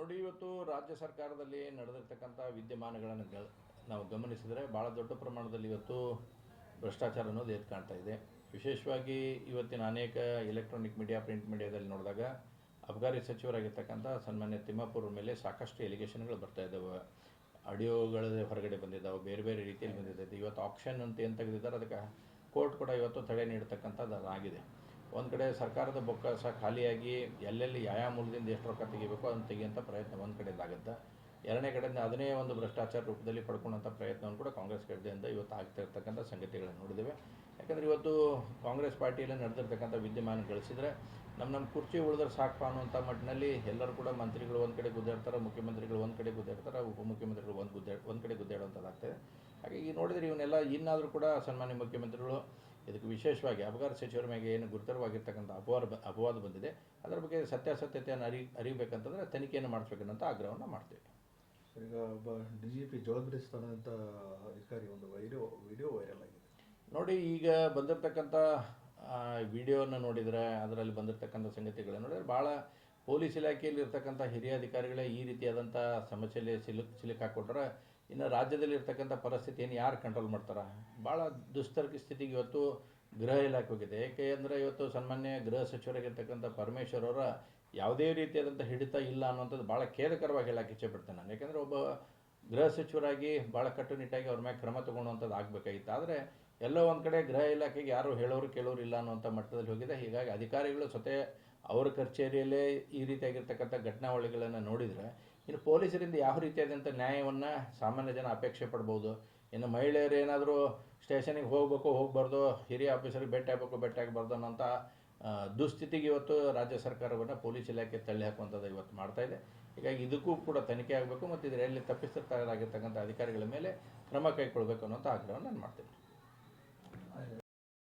ನೋಡಿ, ಇವತ್ತು ರಾಜ್ಯ ಸರ್ಕಾರದಲ್ಲಿ ನಡೆದಿರ್ತಕ್ಕಂಥ ವಿದ್ಯಮಾನಗಳನ್ನು ಗ ನಾವು ಗಮನಿಸಿದರೆ ಭಾಳ ದೊಡ್ಡ ಪ್ರಮಾಣದಲ್ಲಿ ಇವತ್ತು ಭ್ರಷ್ಟಾಚಾರ ಅನ್ನೋದು ಎದ್ದು ಕಾಣ್ತಾ ಇದೆ. ವಿಶೇಷವಾಗಿ ಇವತ್ತಿನ ಅನೇಕ ಎಲೆಕ್ಟ್ರಾನಿಕ್ ಮೀಡಿಯಾ ಪ್ರಿಂಟ್ ಮೀಡಿಯಾದಲ್ಲಿ ನೋಡಿದಾಗ ಅಬಕಾರಿ ಸಚಿವರಾಗಿರ್ತಕ್ಕಂಥ ಸನ್ಮಾನ್ಯ ತಿಮ್ಮಾಪುರ ಮೇಲೆ ಸಾಕಷ್ಟು ಎಲಿಗೇಷನ್ಗಳು ಬರ್ತಾ ಇದ್ದಾವೆ. ಆಡಿಯೋಗಳ ಹೊರಗಡೆ ಬಂದಿದ್ದಾವೆ, ಬೇರೆ ಬೇರೆ ರೀತಿಯಲ್ಲಿ ಬಂದಿದ್ದಾವೆ. ಇವತ್ತು ಆಪ್ಷನ್ ಅಂತ ಏನು ತೆಗೆದಿದ್ದಾರೆ, ಅದಕ್ಕೆ ಕೋರ್ಟ್ ಕೂಡ ಇವತ್ತು ತಡೆ ನೀಡತಕ್ಕಂಥದ್ದು ಅದಾಗಿದೆ ಒಂದು ಕಡೆ ಸರ್ಕಾರದ ಬೊಕ್ಕಸ ಖಾಲಿಯಾಗಿ ಎಲ್ಲೆಲ್ಲಿ ಯಾವ ಮೂಲದಿಂದ ಎಷ್ಟು ರೊಕ್ಕ ತೆಗಿಬೇಕು ಅದನ್ನು ತೆಗಿಯೋಂಥ ಪ್ರಯತ್ನ ಒಂದು ಆಗುತ್ತೆ. ಎರಡನೇ ಕಡೆಯಿಂದ ಅದನ್ನೇ ಒಂದು ಭ್ರಷ್ಟಾಚಾರ ರೂಪದಲ್ಲಿ ಪಡ್ಕೊಂಡಂಥ ಪ್ರಯತ್ನವನ್ನು ಕೂಡ ಕಾಂಗ್ರೆಸ್ ಕಡೆಯಿಂದ ಇವತ್ತು ಆಗ್ತಾ ಇರ್ತಕ್ಕಂಥ ಸಂಗತಿಗಳನ್ನು ನೋಡಿದ್ದೇವೆ. ಯಾಕಂದರೆ ಇವತ್ತು ಕಾಂಗ್ರೆಸ್ ಪಾರ್ಟಿಯಲ್ಲಿ ನಡೆದಿರ್ತಕ್ಕಂಥ ವಿದ್ಯಮಾನ ಗಳಿಸಿದರೆ ನಮ್ಮ ನಮ್ಮ ಕುರ್ಚಿ ಉಳಿದ್ರೆ ಸಾಕು ಅನ್ನುವಂಥ ಮಟ್ಟಿನಲ್ಲಿ ಎಲ್ಲರೂ ಕೂಡ ಮಂತ್ರಿಗಳು ಒಂದು ಕಡೆ ಗುದ್ದಾಡ್ತಾರೆ, ಮುಖ್ಯಮಂತ್ರಿಗಳು ಒಂದು ಕಡೆ ಗುದ್ದಾಡ್ತಾರೆ, ಉಪಮುಖ್ಯಮಂತ್ರಿಗಳು ಒಂದು ಗುದ್ದಾಡ್, ಒಂದು ಕಡೆ ಗುದ್ದಾಡುವಂಥದ್ದಾಗ್ತದೆ ಹಾಗಾಗಿ ನೋಡಿದರೆ ಇವನ್ನೆಲ್ಲ ಇನ್ನಾದರೂ ಕೂಡ ಸನ್ಮಾನ್ಯ ಮುಖ್ಯಮಂತ್ರಿಗಳು ಇದಕ್ಕೆ ವಿಶೇಷವಾಗಿ ಅಬಕಾರಿ ಸಚಿವರ ಮೇಲೆ ಏನು ಗುರುತರವಾಗಿರ್ತಕ್ಕಂಥ ಅಪವಾರ ಅಪವಾದ ಬಂದಿದೆ ಅದರ ಬಗ್ಗೆ ಸತ್ಯಾಸತ್ಯತೆಯನ್ನು ಅರಿ ಅರಿಬೇಕಂತಂದರೆ ತನಿಖೆಯನ್ನು ಮಾಡಿಸ್ಬೇಕನ್ನಂಥ ಆಗ್ರಹವನ್ನು ಮಾಡ್ತೀವಿ. ಈಗ ಒಬ್ಬ ಡಿ ಜಿ ಪಿ ಜವಾಬ್ದಾರಿ ಸ್ಥಾನದಂಥ ಅಧಿಕಾರಿ ಒಂದು ವೈಡಿಯೋ ವಿಡಿಯೋ ವೈರಲ್ ಆಗಿದೆ. ನೋಡಿ ಈಗ ಬಂದಿರತಕ್ಕಂಥ ವಿಡಿಯೋವನ್ನು ನೋಡಿದರೆ ಅದರಲ್ಲಿ ಬಂದಿರತಕ್ಕಂಥ ಸಂಗತಿಗಳನ್ನು ನೋಡಿದರೆ ಭಾಳ ಪೊಲೀಸ್ ಇಲಾಖೆಯಲ್ಲಿ ಇರ್ತಕ್ಕಂಥ ಹಿರಿಯ ಅಧಿಕಾರಿಗಳೇ ಈ ರೀತಿಯಾದಂಥ ಸಮಸ್ಯೆಯಲ್ಲಿ ಸಿಲುಕ್ ಸಿಲುಕ್ ಹಾಕ್ಕೊಟ್ರೆ ಇನ್ನು ರಾಜ್ಯದಲ್ಲಿ ಇರ್ತಕ್ಕಂಥ ಪರಿಸ್ಥಿತಿಯನ್ನು ಯಾರು ಕಂಟ್ರೋಲ್ ಮಾಡ್ತಾರೆ? ಭಾಳ ದುಸ್ತರ್ಕ ಸ್ಥಿತಿಗೆ ಇವತ್ತು ಗೃಹ ಇಲಾಖೆ ಹೋಗಿದೆ. ಏಕೆ ಅಂದರೆ ಇವತ್ತು ಸನ್ಮಾನ್ಯ ಗೃಹ ಸಚಿವರಾಗಿರ್ತಕ್ಕಂಥ ಪರಮೇಶ್ವರ್ ಅವರ ಯಾವುದೇ ರೀತಿಯಾದಂಥ ಹಿಡಿತ ಇಲ್ಲ ಅನ್ನೋಂಥದ್ದು ಭಾಳ ಖೇದಕರವಾಗಿ ಹೇಳಕ್ಕೆ ಇಚ್ಛೆಪಡ್ತೇನೆ ನಾನು. ಯಾಕೆಂದರೆ ಒಬ್ಬ ಗೃಹ ಸಚಿವರಾಗಿ ಭಾಳ ಕಟ್ಟುನಿಟ್ಟಾಗಿ ಅವ್ರ ಮೇಲೆ ಕ್ರಮ ತಗೊಳ್ಳುವಂಥದ್ದು ಆಗಬೇಕಾಗಿತ್ತು. ಆದರೆ ಎಲ್ಲೋ ಒಂದು ಕಡೆ ಗೃಹ ಇಲಾಖೆಗೆ ಯಾರು ಹೇಳೋರು ಕೇಳೋರು ಇಲ್ಲ ಅನ್ನುವಂಥ ಮಟ್ಟದಲ್ಲಿ ಹೋಗಿದೆ. ಹೀಗಾಗಿ ಅಧಿಕಾರಿಗಳು ಸ್ವತಃ ಅವರ ಕಚೇರಿಯಲ್ಲೇ ಈ ರೀತಿಯಾಗಿರ್ತಕ್ಕಂಥ ಘಟನಾವಳಿಗಳನ್ನು ನೋಡಿದರೆ ಇನ್ನು ಪೊಲೀಸರಿಂದ ಯಾವ ರೀತಿಯಾದಂಥ ನ್ಯಾಯವನ್ನು ಸಾಮಾನ್ಯ ಜನ ಅಪೇಕ್ಷೆ ಪಡ್ಬೋದು? ಇನ್ನು ಮಹಿಳೆಯರು ಏನಾದರೂ ಸ್ಟೇಷನಿಗೆ ಹೋಗಬೇಕು, ಹೋಗಬಾರ್ದು, ಹಿರಿಯ ಆಫೀಸರ್ಗೆ ಭೇಟಿ ಆಗಬೇಕು, ಭೇಟಿ ಆಗಬಾರ್ದು ಅನ್ನೋಂಥ ದುಸ್ಥಿತಿಗೆ ಇವತ್ತು ರಾಜ್ಯ ಸರ್ಕಾರವನ್ನು ಪೊಲೀಸ್ ಇಲಾಖೆ ತಳ್ಳಿ ಹಾಕುವಂಥದ್ದು ಇವತ್ತು ಮಾಡ್ತಾ ಇದೆ. ಹೀಗಾಗಿ ಇದಕ್ಕೂ ಕೂಡ ತನಿಖೆ ಆಗಬೇಕು ಮತ್ತು ಇದರಲ್ಲಿ ತಪ್ಪಿಸ್ತಾರಾಗಿರ್ತಕ್ಕಂಥ ಅಧಿಕಾರಿಗಳ ಮೇಲೆ ಕ್ರಮ ಕೈಗೊಳ್ಬೇಕು ಅನ್ನೋಂಥ ಆಗ್ರಹವನ್ನು ನಾನು ಮಾಡ್ತೀನಿ.